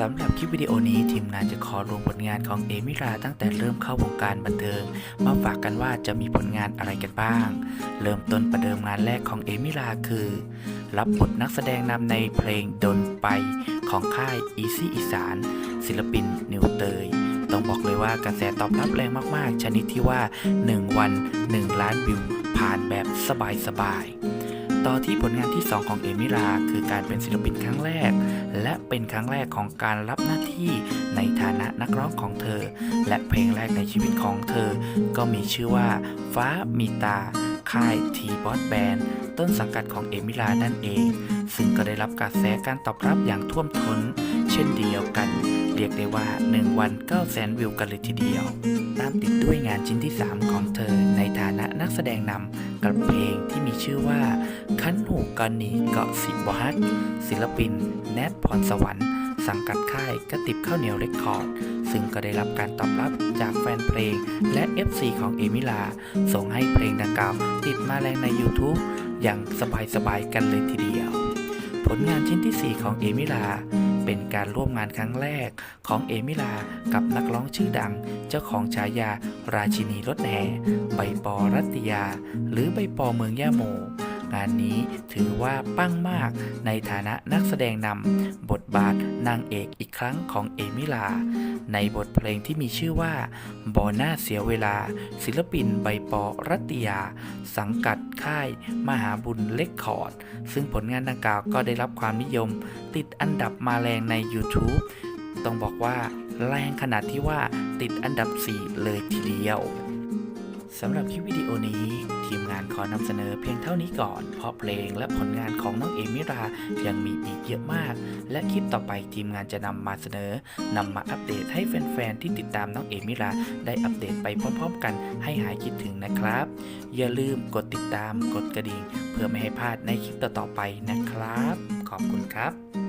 สำหรับคลิปวิดีโอนี้ทีมงานจะขอรวมผลงานของเอมิราตั้งแต่เริ่มเข้าวงการบันเทิง มาฝากกันว่าจะมีผลงานอะไรกันบ้าง เริ่มต้นประเดิมงานแรกของเอมิราคือ รับบทนักแสดงนำในเพลงดนไปของค่าย Easy อีสาน ศิลปิน นิวเตย ต้องบอกเลยว่ากระแสตอบรับแรงมากๆ ชนิดที่ว่า 1 วัน 1 ล้านวิวผ่านแบบสบายๆ ต่อที่ผลงานที่ 2 ของเอมิรา คือการเป็นศิลปินครั้งแรก และเป็นครั้งแรกของการรับหน้าที่ในฐานะนักร้องของเธอ และเพลงแรกในชีวิตของเธอ ก็มีชื่อว่า ฟ้ามีตา ค่ายทีบอสแบนต้นสังกัดของเอมิลานั่นเอง ซึ่งก็ได้รับกระแสการตอบรับอย่างท่วมท้น เช่นเดียวกัน เรียกได้ว่า 1 วัน9 0 0 0 0วิวกันเลยทีเดียว ตามติดด้วยงานชิ้นที่ 3 ของเธอ นักแสดงนำกับเพลงที่มีชื่อว่า คันหูกอนนีเกาะสิบฮักศิลปิน แนทพรสวรรค์สังกัดค่ายกระติบข้าวเหนียวเรคคอร์ด ซึ่งก็ได้รับการตอบรับจากแฟนเพลงและ FC ของเอมิลา ส่งให้เพลงดังกล่าวติดมาแรงใน YouTube อย่างสบายๆกันเลยทีเดียว ผลงานชิ้นที่ 4 ของเอมิลา เป็นการร่วมงานครั้งแรกของเอมิลากับนักร้องชื่อดัง เจ้าของฉายาราชินีรถแห่ใบปอรัตยา หรือใบปอเมืองย่าโม งานนี้ถือว่าปั้งมากในฐานะนักแสดงนำบทบาทนางเอกอีกครั้งของเอมิลา ในบทเพลงที่มีชื่อว่าบอหน้าเสียเวลา ศิลปินใบปอรัตยา สังกัดค่ายมหาบุญเล็กคอร์ด ซึ่งผลงานดังกล่าวก็ได้รับความนิยม ติดอันดับมาแรงใน YouTube ต้องบอกว่าแรงขนาดที่ว่าติดอันดับ 4 เลยทีเดียว สำหรับคลิปวิดีโอนี้ ทีมงานขอนำเสนอเพียงเท่านี้ก่อน เพราะเพลงและผลงานของน้องเอมิรายังมีอีกเยอะมาก และคลิปต่อไปทีมงานจะนำมาเสนอนำมาอัปเดตให้แฟนๆที่ติดตามน้องเอมิราได้อัปเดตไปพร้อมๆ กันให้หายคิดถึงนะครับ อย่าลืมกดติดตามกดกระดิ่ง เพื่อไม่ให้พลาดในคลิปต่อๆไปนะครับ ขอบคุณครับ